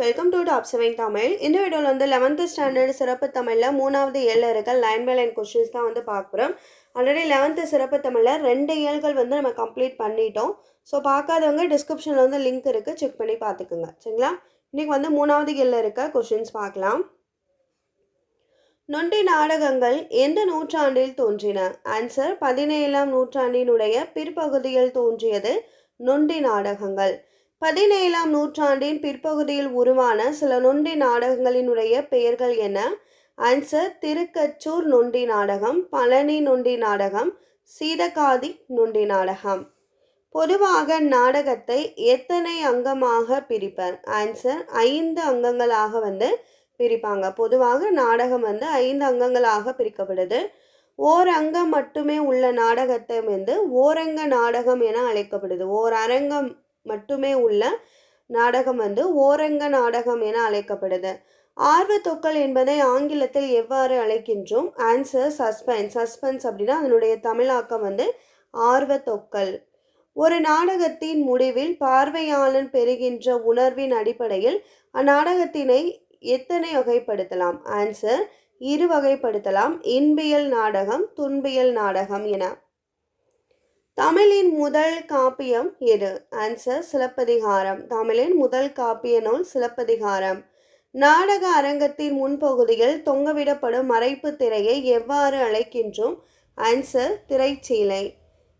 Welcome to top seven Tamil இந்த வீடியோவில் வந்து லெவன்த்து ஸ்டாண்டர்ட் சிறப்பு தமிழில் மூணாவது ஏழில் இருக்க லைன் பை லைன் கொஷின்ஸ் தான் வந்து பார்க்குறோம் ஆல்ரெடி லெவன்த்து சிறப்பு தமிழில் ரெண்டு ஏழ்கள் வந்து நம்ம கம்ப்ளீட் பண்ணிட்டோம். ஸோ பார்க்காதவங்க டிஸ்கிரிப்ஷனில் வந்து லிங்க் இருக்குது செக் பண்ணி பார்த்துக்குங்க. சரிங்களா? இன்றைக்கி வந்து மூணாவது ஏழில் இருக்க கொஷின்ஸ் பார்க்கலாம். நொண்டி நாடகங்கள் எந்த நூற்றாண்டில் தோன்றின? ஆன்சர் பதினேழாம் நூற்றாண்டினுடைய பிற்பகுதியில் தோன்றியது நொண்டி நாடகங்கள். பதினேழாம் நூற்றாண்டின் பிற்பகுதியில் உருவான சில நொண்டி நாடகங்களினுடைய பெயர்கள் என்ன? ஆன்சர் திருக்கச்சூர் நொண்டி நாடகம் பழனி நொண்டி நாடகம் சீதகாதி நொண்டி நாடகம். பொதுவாக நாடகத்தை எத்தனை அங்கமாக பிரிப்பர்? ஆன்சர் ஐந்து அங்கங்களாக வந்து பிரிப்பாங்க. பொதுவாக நாடகம் வந்து ஐந்து அங்கங்களாக பிரிக்கப்படுது. ஓர் அங்கம் மட்டுமே உள்ள நாடகத்தை வந்து ஓரங்க நாடகம் என அழைக்கப்படுது. ஓர் அரங்கம் மட்டுமே உள்ள நாடகம் வந்து ஓரங்க நாடகம் என அழைக்கப்படுது. ஆர்வத்தொக்கல் என்பதை ஆங்கிலத்தில் எவ்வாறு அழைக்கின்றோம்? ஆன்சர் சஸ்பென்ஸ் சஸ்பென்ஸ் அப்படின்னா அதனுடைய தமிழாக்கம் வந்து ஆர்வத்தொக்கல். ஒரு நாடகத்தின் முடிவில் பார்வையாளன் பெறுகின்ற உணர்வின் அடிப்படையில் அந்நாடகத்தினை எத்தனை வகைப்படுத்தலாம்? ஆன்சர் இரு வகைப்படுத்தலாம். இன்பியல் நாடகம் துன்பியல் நாடகம் என. தமிழின் முதல் காப்பியம் எது? ஆன்சர் சிலப்பதிகாரம். தமிழின் முதல் காப்பிய நூல் சிலப்பதிகாரம். நாடக அரங்கத்தின் முன்பகுதியில் தொங்கவிடப்படும் மறைப்பு திரையை எவ்வாறு அழைக்கின்றோம்? ஆன்சர் திரைச்சீலை.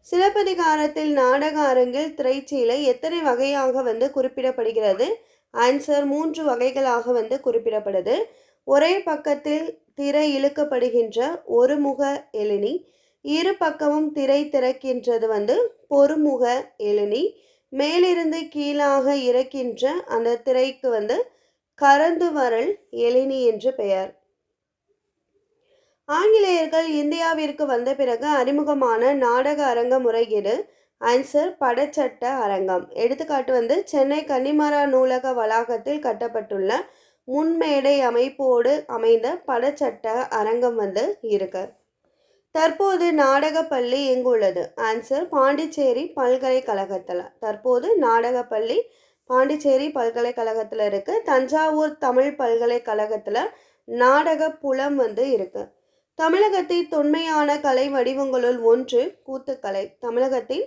சிலப்பதிகாரத்தில் நாடக அரங்கில் திரைச்சீலை எத்தனை வகையாக வந்து குறிப்பிடப்படுகிறது? ஆன்சர் மூன்று வகைகளாக வந்து குறிப்பிடப்படுது. ஒரே பக்கத்தில் திரை இழுக்கப்படுகின்ற ஒரு முக எழினி இரு பக்கமும் திரை திறக்கின்றது வந்து பொறுமுக எழினி மேலிருந்து கீழாக இறக்கின்ற அந்த திரைக்கு வந்து கரந்து வரல் எழினி என்று பெயர். ஆங்கிலேயர்கள் இந்தியாவிற்கு வந்த பிறகு அறிமுகமான நாடக அரங்க முறையீடு ஆன்சர் படச்சட்ட அரங்கம். எடுத்துக்காட்டு வந்து சென்னை கன்னிமரா நூலக வளாகத்தில் கட்டப்பட்டுள்ள முன்மேடை அமைப்போடு அமைந்த படச்சட்ட அரங்கம் வந்து இருக்கு. தற்போது நாடகப்பள்ளி எங்கு உள்ளது ஆன்சர் பாண்டிச்சேரி பல்கலைக்கழகத்தில். தற்போது நாடகப்பள்ளி பாண்டிச்சேரி பல்கலைக்கழகத்தில் இருக்குது தஞ்சாவூர் தமிழ் பல்கலைக்கழகத்தில் நாடக புலம் வந்து இருக்குது தமிழகத்தின் தொன்மையான கலை வடிவங்களுள் ஒன்று கூத்துக்கலை. தமிழகத்தின்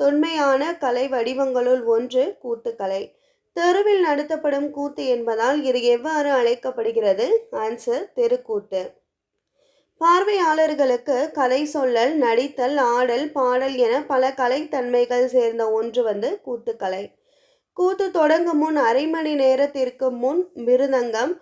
தொன்மையான கலை வடிவங்களுள் ஒன்று கூத்துக்கலை. தெருவில் நடத்தப்படும் கூத்து என்பதால் இது எவ்வாறு அழைக்கப்படுகிறது? ஆன்சர் தெருக்கூத்து. பார்வையாளர்களுக்கு கதை சொல்லல் நடித்தல் ஆடல் பாடல் என பல கலைத்தன்மைகள் சேர்ந்த ஒன்று வந்து கூத்துக்கலை. கூத்து தொடங்கும் முன் அரை மணி நேரத்திற்கு முன் மிருதங்கம்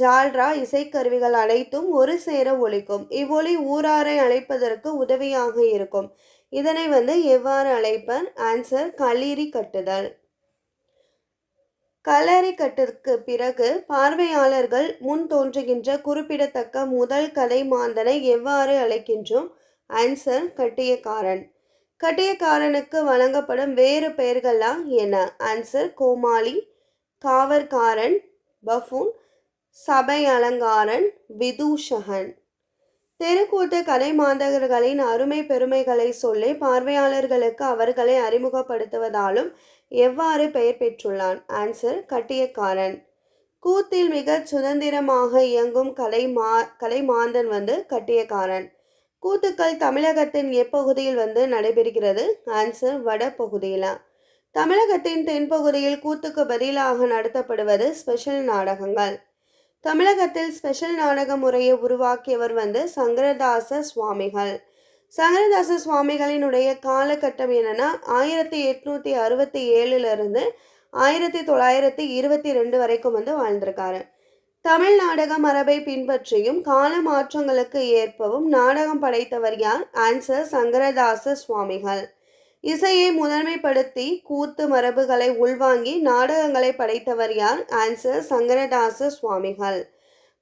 ஜால்ரா இசைக்கருவிகள் அனைத்தும் ஒரு சேர ஒழிக்கும் இவ்வொலி ஊராரை அழைப்பதற்கு உதவியாக இருக்கும். இதனை வந்து எவ்வாறு அழைப்பர்? ஆன்சர் களீரி கட்டுதல். களரி கட்டிற்கு பிறகு பார்வையாளர்கள் முன் தோன்றுகின்ற குறிப்பிடத்தக்க முதல் கதை மாந்தனை எவ்வாறு அழைக்கின்றோம்? ஆன்சர் கட்டியக்காரன். கட்டியக்காரனுக்கு வழங்கப்படும் வேறு பெயர்கள்லாம் என்ன? ஆன்சர் கோமாளி. காவற்காரன். பஃபூன். சபை அலங்காரன் விதூஷகன். தெருக்கூத்து கலை மாந்தகர்களின் அருமை பெருமைகளை சொல்லி பார்வையாளர்களுக்கு அவர்களை அறிமுகப்படுத்துவதாலும் எவ்வாறு பெயர் பெற்றுள்ளான்? ஆன்சர் கட்டியக்காரன். கூத்தில் மிக சுதந்திரமாக இயங்கும் கலை மா கலை மாந்தன் வந்து கட்டியக்காரன். கூத்துக்கள் தமிழகத்தின் எப்பகுதியில் வந்து நடைபெறுகிறது? ஆன்சர் வட பகுதியில் தமிழகத்தின் தென்பகுதியில் கூத்துக்கு பதிலாக நடத்தப்படுவது ஸ்பெஷல் நாடகங்கள். தமிழகத்தில் ஸ்பெஷல் நாடக முறையை உருவாக்கியவர் வந்து சங்கரதாச சுவாமிகள். சங்கரதாச சுவாமிகளினுடைய காலகட்டம் என்னென்னா ஆயிரத்தி எட்நூற்றி அறுபத்தி ஏழுலேருந்து ஆயிரத்தி தொள்ளாயிரத்தி இருபத்தி ரெண்டு வரைக்கும் வந்து வாழ்ந்திருக்காரு. தமிழ் நாடக மரபை பின்பற்றியும் கால மாற்றங்களுக்கு ஏற்பவும் நாடகம் படைத்தவர் யார்? ஆன்சர் சங்கரதாச சுவாமிகள். இசையை முதன்மைப்படுத்தி கூத்து மரபுகளை உள்வாங்கி நாடகங்களை படைத்தவர் யார்? ஆன்சர் சங்கரதாச சுவாமிகள்.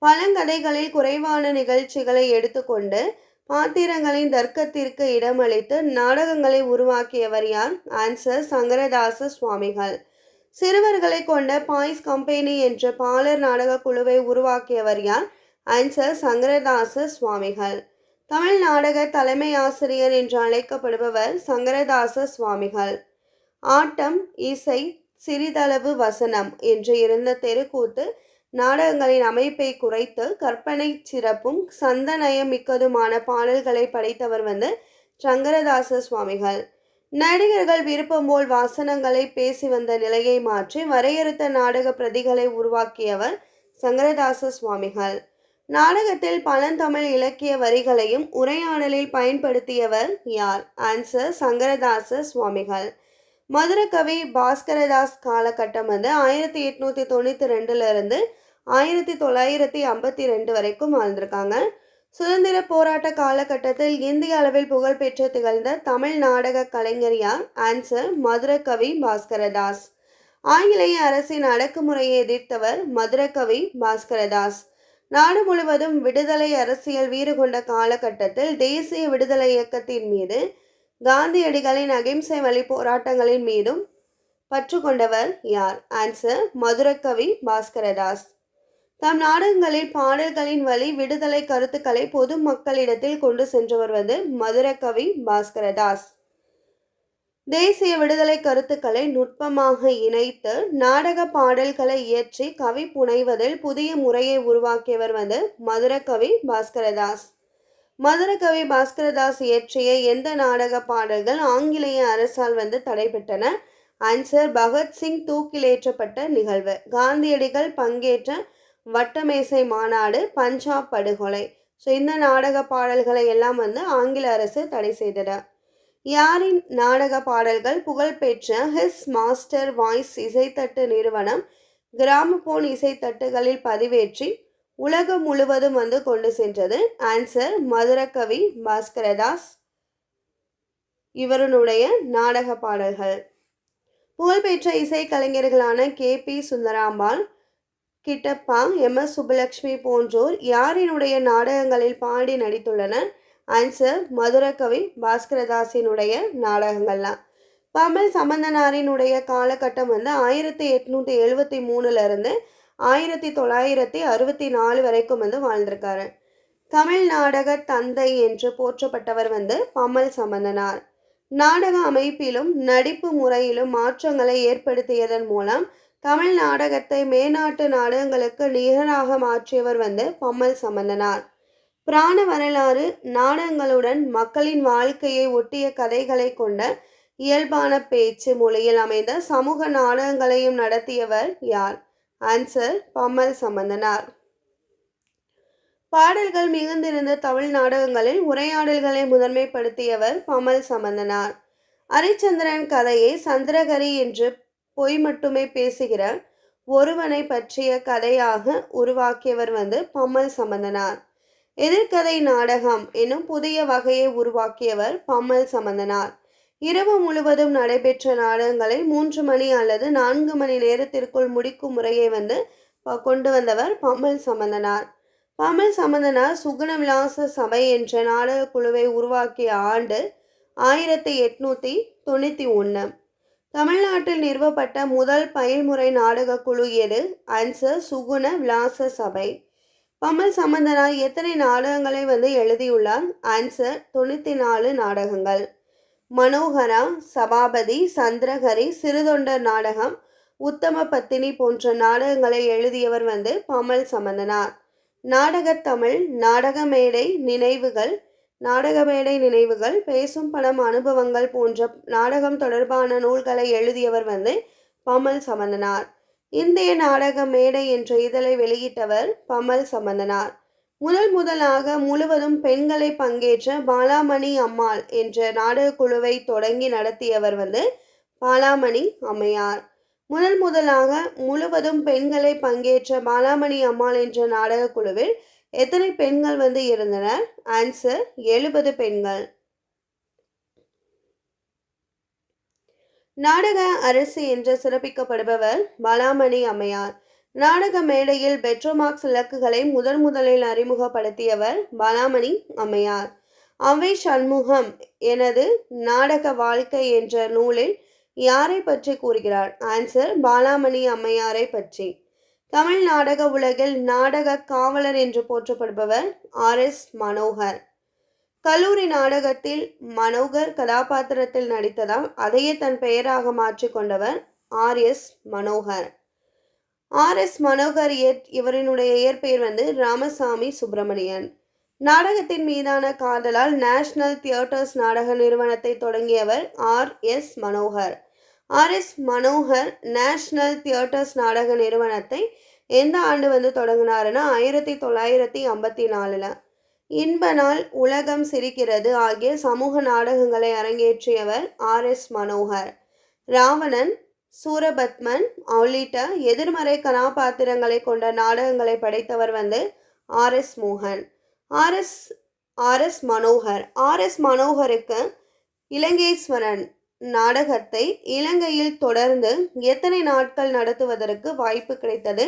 பழங்கதைகளில் குறைவான நிகழ்ச்சிகளை எடுத்துக்கொண்டு பாத்திரங்களின் தர்க்கத்திற்கு இடமளித்து நாடகங்களை உருவாக்கியவர் யார்? ஆன்சர் சங்கரதாச சுவாமிகள். சிறுவர்களை கொண்ட பாய்ஸ் கம்பெனி என்ற பாலர் நாடக குழுவை உருவாக்கியவர் யார்? ஆன்சர் சங்கரதாச சுவாமிகள். தமிழ் நாடக தலைமை ஆசிரியர் என்று அழைக்கப்படுபவர் சங்கரதாச சுவாமிகள். ஆட்டம் இசை சிறிதளவு வசனம் என்று இருந்த தெருக்கூத்து நாடகங்களின் அமைப்பை குறைத்து கற்பனை சிறப்பும் சந்தநயம் மிக்கதுமான பாடல்களை படைத்தவர் வந்து சங்கரதாச சுவாமிகள். நடிகர்கள் விருப்பம் போல் வாசனங்களை பேசி வந்த நிலையை மாற்றி வரையறுத்த நாடக பிரதிகளை உருவாக்கியவர் சங்கரதாச சுவாமிகள். நாடகத்தில் பழந்தமிழ் இலக்கிய வரிகளையும் உரையாடலில் பயன்படுத்தியவர் யார்? ஆன்சர் சங்கரதாச சுவாமிகள். மதுரகவி பாஸ்கரதாஸ் காலகட்டம் வந்து ஆயிரத்தி எட்நூற்றி தொண்ணூற்றி ரெண்டுலேருந்து ஆயிரத்தி தொள்ளாயிரத்தி ஐம்பத்தி ரெண்டு வரைக்கும் வாழ்ந்திருக்காங்க. சுதந்திர போராட்ட காலகட்டத்தில் இந்திய அளவில் புகழ்பெற்று திகழ்ந்த தமிழ் நாடக கலைஞர் யார் ஆன்சர் மதுரகவி பாஸ்கரதாஸ். ஆங்கிலேய அரசின் அடக்குமுறையை எதிர்த்தவர் மதுரகவி பாஸ்கரதாஸ். நாடு முழுவதும் விடுதலை அரசியல் வீறு கொண்ட காலகட்டத்தில் தேசிய விடுதலை இயக்கத்தின் மீது காந்தியடிகளின் அகிம்சை வழி போராட்டங்களின் மீதும் பற்று கொண்டவர் யார்? ஆன்சர் மதுரகவி பாஸ்கரதாஸ். தம் நாடகங்களில் பாடல்களின் வழி விடுதலை கருத்துக்களை பொது மக்களிடத்தில் கொண்டு சென்று வருவது மதுரகவி பாஸ்கரதாஸ். தேசிய விடுதலை கருத்துக்களை நுட்பமாக இணைத்து நாடக பாடல்களை இயற்றி கவி புனைவதில் புதிய முறையை உருவாக்கியவர் வந்து மதுரகவி பாஸ்கரதாஸ். மதுரகவி பாஸ்கரதாஸ் இயற்றிய எந்த நாடக பாடல்கள் ஆங்கிலேய அரசால் வந்து தடைபெற்றன? ஆன்சர் பகத்சிங் தூக்கிலேற்றப்பட்ட நிகழ்வு. காந்தியடிகள் பங்கேற்ற வட்டமேசை மாநாடு பஞ்சாப் படுகொலை. ஸோ இந்த நாடக பாடல்களை எல்லாம் வந்து ஆங்கில அரசு தடை செய்தது. யாரின் நாடக பாடல்கள் புகழ்பெற்ற ஹிஸ் மாஸ்டர் வாய்ஸ் இசைத்தட்டு நிறுவனம் கிராமபோன் இசைத்தட்டுகளில் பதிவேற்றி உலகம் முழுவதும் வந்து கொண்டு சென்றது. ஆன்சர் மதுரகவி பாஸ்கரதாஸ் இவருடைய நாடக பாடல்கள். புகழ்பெற்ற இசைக்கலைஞர்களான K B Sundarambal Kittappa M. S. Subbulakshmi போன்றோர் யாரினுடைய நாடகங்களில் பாடி நடித்துள்ளனர்? ஆன்சர் மதுரகவி பாஸ்கரதாசினுடைய நாடகங்கள்லாம். பமல் சம்பந்தனாரினுடைய காலகட்டம் வந்து ஆயிரத்தி எட்நூற்றி எழுபத்தி மூணுலேருந்து ஆயிரத்தி தொள்ளாயிரத்தி அறுபத்தி நாலு வரைக்கும் வந்து வாழ்ந்திருக்காரு. தமிழ் நாடக தந்தை என்று போற்றப்பட்டவர் வந்து பமல் சம்பந்தனார். நாடக அமைப்பிலும் நடிப்பு முறையிலும் மாற்றங்களை ஏற்படுத்தியதன் மூலம் தமிழ் நாடகத்தை மேநாட்டு நாடகங்களுக்கு நிகராக மாற்றியவர் வந்து பம்மல் சம்பந்தனார். பிராண வரலாறு நாடகங்களுடன் மக்களின் வாழ்க்கையை ஒட்டிய கதைகளை கொண்ட இயல்பான பேச்சு மொழியில் அமைந்த சமூக நாடகங்களையும் நடத்தியவர் யார்? ஆன்சர் பம்மல் சம்பந்தனார். பாடல்கள் மிகுந்திருந்த தமிழ் நாடகங்களில் உரையாடல்களை முதன்மைப்படுத்தியவர் பம்மல் சம்பந்தனார். ஹரிச்சந்திரன் கதையை சந்திரகரி என்று பொய் மட்டுமே பேசுகிற ஒருவனை பற்றிய கதையாக உருவாக்கியவர் வந்து பம்மல் சம்பந்தனார். எதிர்கதை நாடகம் எனும் புதிய வகையை உருவாக்கியவர் பம்மல் சம்பந்தனார். இரவு முழுவதும் நடைபெற்ற நாடகங்களை மூன்று மணி அல்லது நான்கு மணி நேரத்திற்குள் முடிக்கும் முறையை வந்து கொண்டு வந்தவர் பம்மல் சம்பந்தனார். பம்மல் சம்பந்தனார் சுகுண விலாச சபை என்ற நாடக குழுவை உருவாக்கிய ஆண்டு ஆயிரத்தி எட்நூற்றி தொண்ணூற்றி ஒன்று தமிழ்நாட்டில் நிறுவப்பட்ட முதல் பயன்முறை நாடக குழு எது? ஆன்சர் சுகுண விலாச சபை பம்மல் சம்பந்தனார் எத்தனை நாடகங்களை வந்து எழுதியுள்ளார்? ஆன்சர் தொண்ணூற்றி நாலு நாடகங்கள். மனோகரா சபாபதி சந்திரகரி சிறுதொண்டர் நாடகம் உத்தம பத்தினி போன்ற நாடகங்களை எழுதியவர் வந்து பம்மல் சம்பந்தனார். நாடகத்தமிழ் நாடக மேடை நினைவுகள் நாடக மேடை நினைவுகள் பேசும் படம் அனுபவங்கள் போன்ற நாடகம் தொடர்பான நூல்களை எழுதியவர் வந்து பமல் சமந்தனார். இந்திய நாடக மேடை என்ற இதழை வெளியிட்டவர் பமல் சமந்தனார். முதல் முதலாக முழுவதும் பெண்களை பங்கேற்ற பாலாமணி அம்மாள் என்ற நாடக குழுவை தொடங்கி நடத்தியவர் வந்து பாலாமணி அம்மையார். முதல் முதலாக முழுவதும் பெண்களை பங்கேற்ற பாலாமணி அம்மாள் என்ற நாடக குழுவில் எத்தனை பெண்கள் வந்து இருந்தனர்? ஆன்சர் எழுபது பெண்கள். நாடக அரசு என்று சிறப்பிக்கப்படுபவர் பலாமணி அம்மையார். நாடக மேடையில் பெட்ரோமார்க்ஸ் இலக்குகளை முதன் முதலில் அறிமுகப்படுத்தியவர் பலாமணி அம்மையார். அவை சண்முகம் எனது நாடக வாழ்க்கை என்ற நூலில் யாரை பற்றி கூறுகிறார்? ஆன்சர் பாலாமணி அம்மையாரை பற்றி. தமிழ் நாடக உலகில் நாடக காவலர் என்று போற்றப்படுபவர் ஆர் எஸ் மனோகர். கல்லூரி நாடகத்தில் மனோகர் கதாபாத்திரத்தில் நடித்ததால் அதையே தன் பெயராக மாற்றிக்கொண்டவர் R S Manohar. R S Manohar இவரினுடைய இயற்பெயர் வந்து ராமசாமி சுப்பிரமணியன். நாடகத்தின் மீதான காதலால் நேஷனல் தியேட்டர்ஸ் நாடக நிறுவனத்தை தொடங்கியவர் R S Manohar. R S Manohar national theatres நாடக நிறுவனத்தை எந்த ஆண்டு வந்து தொடங்கினாருன்னா ஆயிரத்தி தொள்ளாயிரத்தி ஐம்பத்தி நாலில். இன்ப நாள் உலகம் சிரிக்கிறது ஆகிய சமூக நாடகங்களை அரங்கேற்றியவர் ஆர் எஸ் மனோகர். ராவணன் சூரபத்மன் உள்ளிட்ட எதிர்மறை கதாபாத்திரங்களை கொண்ட நாடகங்களை படைத்தவர் வந்து ஆர் எஸ் மோகன். R S R S Manohar. R S மனோகருக்கு Ilankeswaran நாடகத்தை இலங்கையில் தொடர்ந்து எத்தனை நாட்கள் நடத்துவதற்கு வாய்ப்பு கிடைத்தது?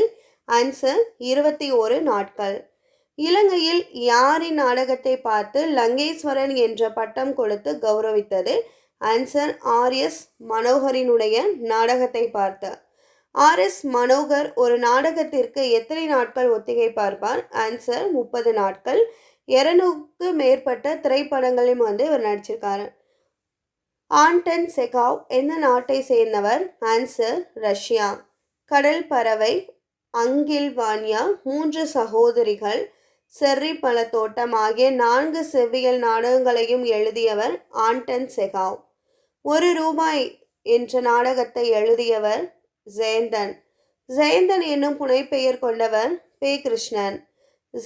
ஆன்சர் இருபத்தி ஒரு நாட்கள். இலங்கையில் யாரின் நாடகத்தை பார்த்து லங்கேஸ்வரன் என்ற பட்டம் கொடுத்து கௌரவித்தது? ஆன்சர் ஆர் எஸ் மனோகரினுடைய நாடகத்தை பார்த்து. ஆர் எஸ் மனோகர் ஒரு நாடகத்திற்கு எத்தனை நாட்கள் ஒத்திகை பார்ப்பார்? ஆன்சர் முப்பது நாட்கள். இருநூறுக்கு மேற்பட்ட திரைப்படங்களையும் வந்து இவர் நடிச்சிருக்காரு. ஆண்டன் செகாவ் எந்த நாட்டை சேர்ந்தவர்? Answer Russia. கடல் பறவை அங்கில்வானியா. மூன்று சகோதரிகள் செர்ரி பழத்தோட்டம் ஆகிய நான்கு செவ்வியல் நாடகங்களையும் எழுதியவர் ஆண்டன் செகாவ். ஒரு ரூபாய் என்ற நாடகத்தை எழுதியவர் ஜெயந்தன். ஜெயந்தன் என்னும் புனைப்பெயர் கொண்டவர் பே. கிருஷ்ணன்.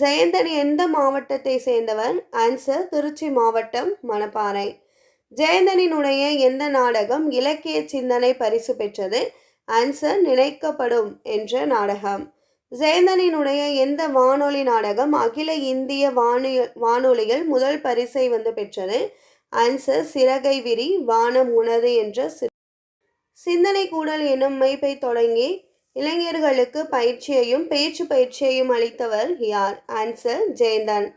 ஜெயந்தன் எந்த மாவட்டத்தை சேர்ந்தவர்? ஆன்சர் திருச்சி மாவட்டம் மணப்பாறை. ஜெயந்தனினுடைய எந்த நாடகம் இலக்கிய சிந்தனை பரிசு பெற்றது? ஆன்சர் நினைக்கப்படும் என்ற நாடகம். ஜெயந்தனினுடைய எந்த வானொலி நாடகம் அகில இந்திய வானொலி வானொலியில் முதல் பரிசை வந்து பெற்றது? ஆன்சர் சிறகை விரி வானம் உணது என்ற சிந்தனை கூடல் என்னும் மைப்பை தொடங்கி இளைஞர்களுக்கு பயிற்சியையும் பேச்சு பயிற்சியையும் அளித்தவர் யார்? ஆன்சர் ஜெயந்தன்.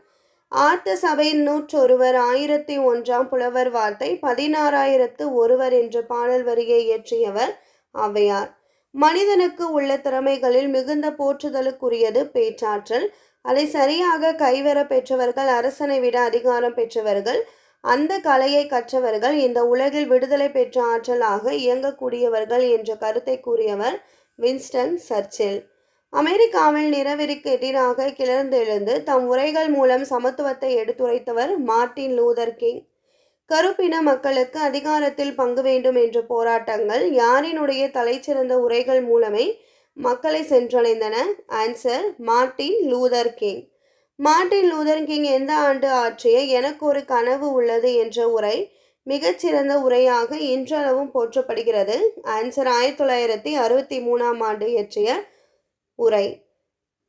ஆர்த்த சபையின் நூற்றொருவர் ஆயிரத்தி ஒன்றாம் புலவர் வார்த்தை பதினாறாயிரத்து ஒருவர் என்ற பாடல் வரியை இயற்றியவர் ஔவையார். மனிதனுக்கு உள்ள திறமைகளில் மிகுந்த போற்றுதலுக்குரியது பேச்சாற்றல். அதை சரியாக கைவர பெற்றவர்கள் அரசனை விட அதிகாரம் பெற்றவர்கள் அந்த கலையை கற்றவர்கள் இந்த உலகில் விடுதலை பெற்ற ஆற்றலாக இயங்கக்கூடியவர்கள் என்ற கருத்தை கூறியவர் வின்ஸ்டன் சர்ச்சில். அமெரிக்காவில் நிறவெறிக்கு எதிராக கிளர்ந்தெழுந்து தம் உரைகள் மூலம் சமத்துவத்தை எடுத்துரைத்தவர் மார்ட்டின் லூதர் கிங். கருப்பின மக்களுக்கு அதிகாரத்தில் பங்கு வேண்டும் என்ற போராட்டங்கள் யாரினுடைய தலைச்சிறந்த உரைகள் மூலமே மக்களை சென்றடைந்தன. Answer Martin Luther King. Martin Luther King எந்த ஆண்டு ஆற்றிய எனக்கு ஒரு கனவு உள்ளது என்ற உரை மிகச்சிறந்த உரையாக இன்றளவும் போற்றப்படுகிறது. ஆன்சர் ஆயிரத்தி தொள்ளாயிரத்தி அறுபத்தி மூணாம் ஆண்டு இயற்றிய உரை.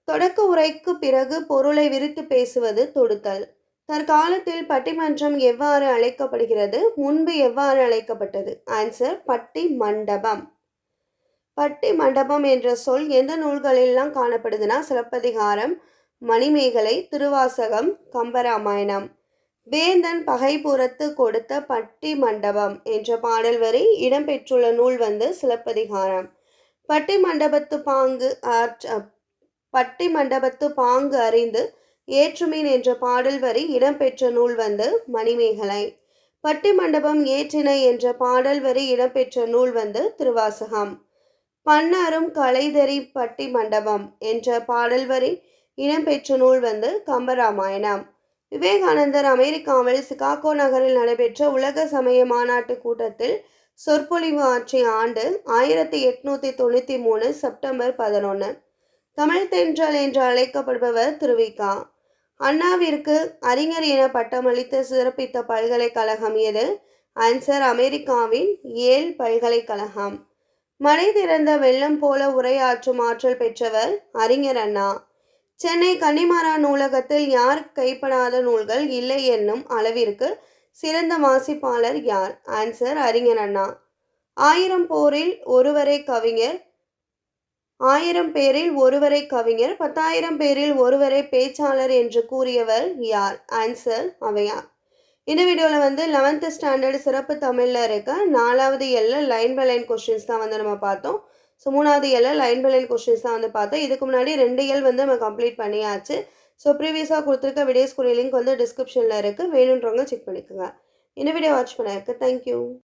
தொடக்க உரைக்கு பிறகு பொருளை விரித்து பேசுவது தொடுத்தல். தற்காலத்தில் பட்டிமன்றம் எவ்வாறு அழைக்கப்படுகிறது? முன்பு எவ்வாறு அழைக்கப்பட்டது? ஆன்சர் பட்டி மண்டபம். பட்டி மண்டபம் என்ற சொல் எந்த நூல்களெல்லாம் காணப்படுதுன்னா சிலப்பதிகாரம் மணிமேகலை திருவாசகம் கம்பராமாயணம். வேந்தன் பகைபுறத்து கொடுத்த பட்டி மண்டபம் என்ற பாடல் வரி இடம்பெற்றுள்ள நூல் வந்து சிலப்பதிகாரம். பட்டி மண்டபத்து பாங்கு பட்டி மண்டபத்து பாங்கு அறிந்து ஏற்றுமீன் என்ற பாடல் வரி இடம்பெற்ற நூல் வந்து மணிமேகலை. பட்டி மண்டபம் ஏற்றினை என்ற பாடல் வரி இடம்பெற்ற நூல் வந்து திருவாசகம். பன்னாரும் கலைதறி பட்டி மண்டபம் என்ற பாடல் வரி இடம்பெற்ற நூல் வந்து கம்பராமாயணம். விவேகானந்தர் அமெரிக்காவில் சிகாகோ நகரில் நடைபெற்ற உலக சமய மாநாட்டு கூட்டத்தில் சொற்பொழிவு ஆற்றிய ஆண்டு ஆயிரத்தி எட்நூத்தி தொண்ணூற்றி மூணு செப்டம்பர் பதினொன்று தமிழ் தென்றல் என்று அழைக்கப்படுபவர் திருவிகா அண்ணாவிற்கு அறிஞர் என பட்டமளித்து சிறப்பித்த பல்கலைக்கழகம் எது? ஆன்சர் அமெரிக்காவின் ஏல் பல்கலைக்கழகம். மழை திறந்த வெள்ளம் போல உரையாற்றும் ஆற்றல் பெற்றவர் அறிஞர் அண்ணா. சென்னை கன்னிமாரா நூலகத்தில் யார் கைப்படாத நூல்கள் இல்லை என்னும் அளவிற்கு சிறந்த வாசிப்பாளர் யார்? ஆன்சர் அறிஞர் அண்ணா. ஆயிரம் போரில் ஒருவரை கவிஞர். ஆயிரம் பேரில் ஒருவரை கவிஞர். பத்தாயிரம் பேரில் ஒருவரை பேச்சாளர் என்று கூறியவர் யார்? ஆன்சர் அவையார் இந்த வீடியோவில் வந்து லெவன்த்து ஸ்டாண்டர்டு சிறப்பு தமிழில் இருக்க நாலாவது எல்ல லைன் பை லைன் கொஷின்ஸ் தான் வந்து நம்ம பார்த்தோம். ஸோ மூணாவது எல்ல லைன் பை லைன் கொஷின்ஸ் தான் வந்து பார்த்தோம். இதுக்கு முன்னாடி ரெண்டு எல் வந்து நம்ம கம்ப்ளீட் பண்ணியாச்சு. ஸோ ப்ரீவியஸாக கொடுத்துருக்க வீடியோஸ்குரிய லிங்க் வந்து டிஸ்கிரிப்ஷனில் இருக்குது வேணுன்றவங்க செக் பண்ணிக்கோங்க. இந்த வீடியோ வாட்ச் பண்ண தேங்க்யூ